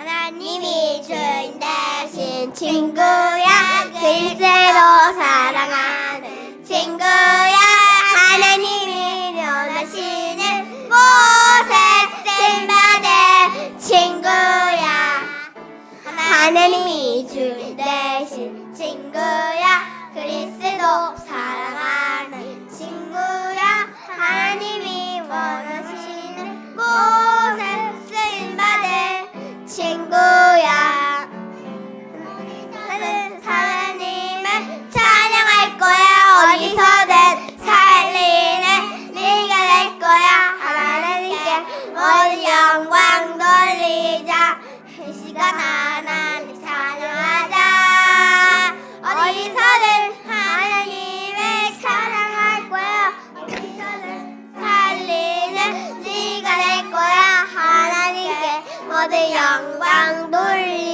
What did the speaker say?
하나님이 주인 대신 친구야 글쎄로 사랑하는 친구야. 하나님이 원하시는 곳에 쓸만해 친구야. 하나님이 주인 대신 친구야. 어디 영광 돌리